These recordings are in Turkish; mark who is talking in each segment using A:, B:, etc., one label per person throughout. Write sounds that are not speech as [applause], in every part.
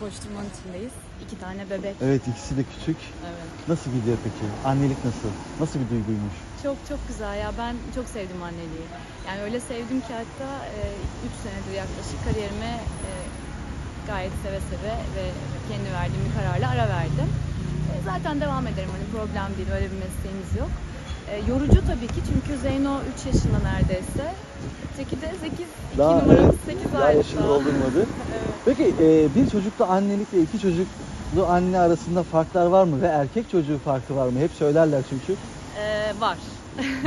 A: koşturmanın içindeyiz. İki tane bebek.
B: Evet ikisi de küçük.
A: Evet.
B: Nasıl gidiyor peki? Annelik nasıl? Nasıl bir duyguymuş?
A: Çok çok güzel ya. Ben çok sevdim anneliği. Yani öyle sevdim ki hatta 3 senedir yaklaşık kariyerime e, gayet seve seve ve kendi verdiğim bir kararla ara verdim. E, zaten devam ederim. Hani problem değil. Öyle bir mesleğimiz yok. E, yorucu tabii ki çünkü Zeyno 3 yaşında neredeyse. Teki de 8, 2
B: Daha,
A: numaramız
B: evet,
A: 8
B: daha
A: aylık
B: yaşını doldurmadı. [laughs]
A: Evet.
B: Peki e, bir çocuklu annelikle iki çocuklu anne arasında farklar var mı? Ve erkek çocuğu farkı var mı? Hep söylerler çünkü.
A: E, var.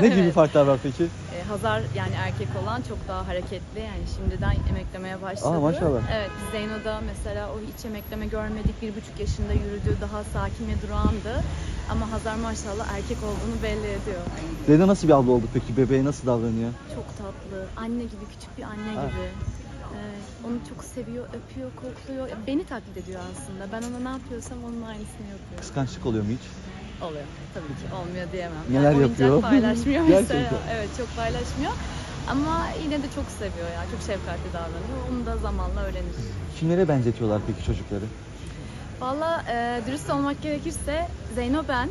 B: Ne gibi [laughs]
A: Evet.
B: farklar var peki?
A: E, Hazar yani erkek olan çok daha hareketli yani şimdiden emeklemeye başladı.
B: Aa, maşallah.
A: Evet Zeyno'da mesela o hiç emekleme görmedik bir buçuk yaşında yürüdü daha sakin ve durağandı. Ama Hazar maşallah erkek olduğunu belli ediyor.
B: Zeyno nasıl bir abla oldu peki? Bebeğe nasıl davranıyor?
A: Çok tatlı anne gibi küçük bir anne
B: Ha.
A: gibi. Evet, onu çok seviyor, öpüyor, kokluyor. Ya, Beni taklit ediyor aslında. Ben ona ne yapıyorsam onun aynısını yapıyor.
B: Kıskançlık oluyor mu hiç?
A: Oluyor tabii ki olmuyor diyemem.
B: Neler
A: yani
B: yapıyor?
A: Oyuncak paylaşmıyor [laughs] mesela.
B: Gerçekten.
A: Evet çok paylaşmıyor. Ama yine de çok seviyor ya. Çok şefkatli davranıyor. Onu da zamanla öğrenir.
B: Kimlere benzetiyorlar peki çocukları?
A: Valla e, dürüst olmak gerekirse Zeyno ben.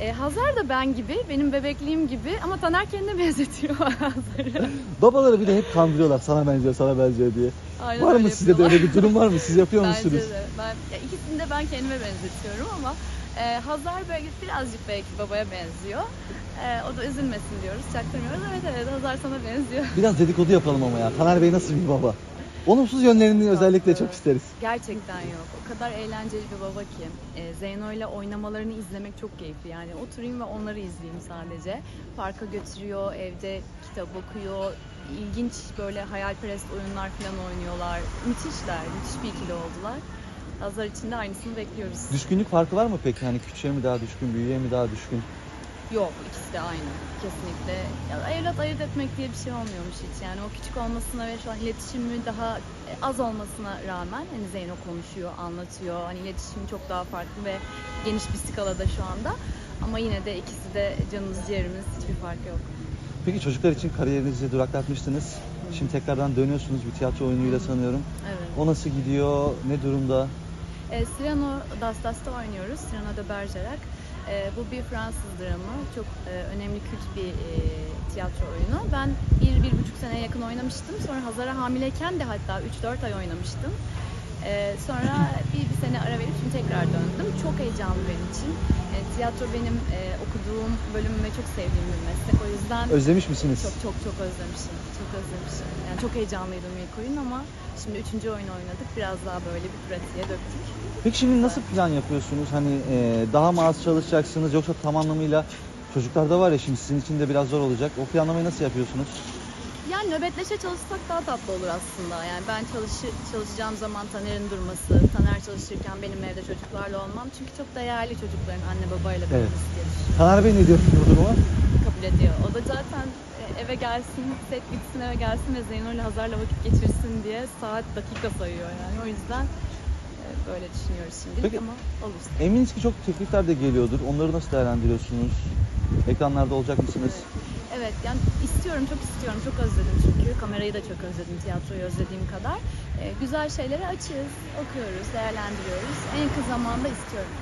A: E, Hazar da ben gibi, benim bebekliğim gibi ama Taner kendine [laughs] benzetiyor Hazar'ı.
B: Babaları bir de hep kandırıyorlar sana benziyor sana benziyor diye.
A: Aynen
B: var mı sizde de öyle bir durum var mı? Siz yapıyor
A: Bence
B: musunuz?
A: de. Ben, ya ikisini de ben kendime benzetiyorum ama e, Hazar belki birazcık belki babaya benziyor. E, o da üzülmesin diyoruz, çaktırmıyoruz. Evet evet Hazar sana benziyor.
B: Biraz dedikodu yapalım ama ya. Taner Bey nasıl bir baba? Olumsuz yönlerini özellikle çok isteriz.
A: Gerçekten yok. O kadar eğlenceli bir baba ki. E, Zeyno ile oynamalarını izlemek çok keyifli. Yani oturayım ve onları izleyeyim sadece. Parka götürüyor, evde kitap okuyor. İlginç böyle hayalperest oyunlar falan oynuyorlar. Müthişler, müthiş bir ikili oldular. Hazar için de aynısını bekliyoruz.
B: Düşkünlük farkı var mı peki? Hani küçüğe mi daha düşkün, büyüğe mi daha düşkün?
A: Yok, ikisi de aynı. Kesinlikle. Ya, evlat ayırt etmek diye bir şey olmuyormuş hiç. Yani o küçük olmasına ve şu an iletişimi daha e, az olmasına rağmen hani Zeyno konuşuyor, anlatıyor. Hani iletişimi çok daha farklı ve geniş bir skalada şu anda. Ama yine de ikisi de canımız ciğerimiz hiçbir fark yok.
B: Peki çocuklar için kariyerinizi duraklatmıştınız. Şimdi tekrardan dönüyorsunuz bir tiyatro oyunuyla sanıyorum.
A: Evet.
B: O nasıl gidiyor? Ne durumda?
A: E, Cyrano Das Das'ta oynuyoruz. Cyrano de Bergerac. E, bu bir Fransız dramı. Çok e, önemli kült bir e, tiyatro oyunu. Ben bir, bir buçuk seneye yakın oynamıştım. Sonra Hazar'a hamileyken de hatta 3-4 ay oynamıştım. E, sonra [laughs] sene ara verip şimdi tekrar döndüm. Çok heyecanlı benim için. E, tiyatro benim e, okuduğum bölüm ve çok sevdiğim bir meslek. O yüzden
B: Özlemiş misiniz?
A: çok çok çok özlemişim. Çok özlemişim. Yani çok heyecanlıydım ilk oyun ama şimdi üçüncü oyun oynadık. Biraz daha böyle bir pratiğe döktük.
B: Peki şimdi nasıl plan yapıyorsunuz? Hani e, daha mı az çalışacaksınız yoksa tam anlamıyla çocuklar da var ya şimdi sizin için de biraz zor olacak. O planlamayı nasıl yapıyorsunuz?
A: Yani nöbetleşe çalışsak daha tatlı olur aslında. Yani ben çalışı, çalışacağım zaman Taner'in durması, Taner çalışırken benim evde çocuklarla olmam. Çünkü çok değerli çocukların anne babayla
B: Evet.
A: kalması diye düşünüyorum.
B: Taner Bey ne diyor bu duruma?
A: Kabul ediyor. O da zaten e, eve gelsin, set bitsin eve gelsin ve Zeyno ile Hazar'la vakit geçirsin diye saat dakika sayıyor yani. O yüzden e, böyle düşünüyoruz şimdilik
B: Peki.
A: ama olursa.
B: Eminiz ki çok teklifler de geliyordur. Onları nasıl değerlendiriyorsunuz? Ekranlarda olacak mısınız?
A: Evet yani istiyorum, çok istiyorum. Çok özledim çünkü. Kamerayı da çok özledim, tiyatroyu özlediğim kadar. Ee, güzel şeyleri açığız, okuyoruz, değerlendiriyoruz. En yakın zamanda istiyorum.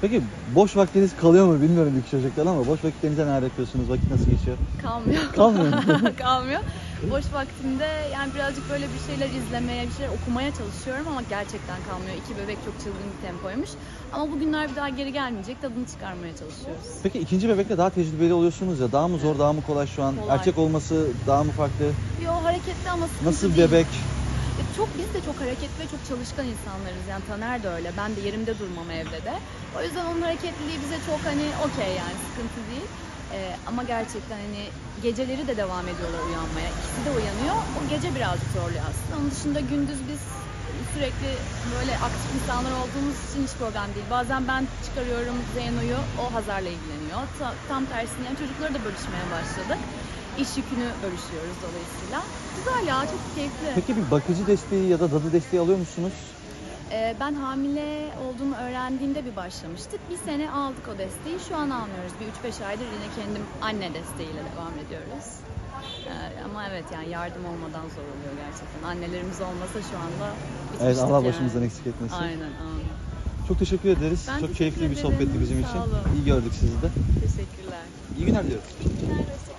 B: Peki boş vaktiniz kalıyor mu bilmiyorum iki çocuklar ama boş vakitlerinizde neler yapıyorsunuz? Vakit nasıl geçiyor?
A: Kalmıyor.
B: Kalmıyor? [laughs]
A: Kalmıyor. Boş vaktimde yani birazcık böyle bir şeyler izlemeye, bir şeyler okumaya çalışıyorum ama gerçekten kalmıyor. İki bebek çok çılgın bir tempoymuş. Ama bugünler bir daha geri gelmeyecek, tadını çıkarmaya çalışıyoruz.
B: Peki ikinci bebekle daha tecrübeli oluyorsunuz ya. Daha mı zor, daha mı kolay şu an?
A: Kolay.
B: Erkek olması daha mı farklı?
A: Yo hareketli ama sıkıntı
B: Nasıl
A: değil.
B: bebek?
A: Çok biz de çok hareketli ve çok çalışkan insanlarız. Yani Taner de öyle. Ben de yerimde durmam evde de. O yüzden onun hareketliliği bize çok hani okey yani sıkıntı değil. E, ama gerçekten hani geceleri de devam ediyorlar uyanmaya. İkisi de uyanıyor. O gece birazcık zorluyor aslında. Onun dışında gündüz biz sürekli böyle aktif insanlar olduğumuz için hiç problem değil. Bazen ben çıkarıyorum Zeyno'yu, o Hazar'la ilgileniyor. Ta- tam tersine yani çocukları da bölüşmeye başladık. İş yükünü bölüşüyoruz dolayısıyla. Güzel ya, çok keyifli.
B: Peki bir bakıcı desteği ya da dadı desteği alıyor musunuz?
A: Ee, ben hamile olduğumu öğrendiğimde bir başlamıştık. Bir sene aldık o desteği. Şu an almıyoruz. Bir 3-5 aydır yine kendim anne desteğiyle devam ediyoruz. Ee, ama evet yani yardım olmadan zor oluyor gerçekten. Annelerimiz olmasa şu anda
B: Evet Allah
A: yani.
B: başımızdan eksik etmesin.
A: Aynen, aynen.
B: Çok teşekkür ederiz.
A: Ben
B: Çok keyifli
A: teşekkür
B: bir sohbetti bizim
A: Sağ
B: için.
A: olun.
B: İyi gördük sizi de.
A: Teşekkürler.
B: İyi günler diliyoruz.
A: Hoşçakalın.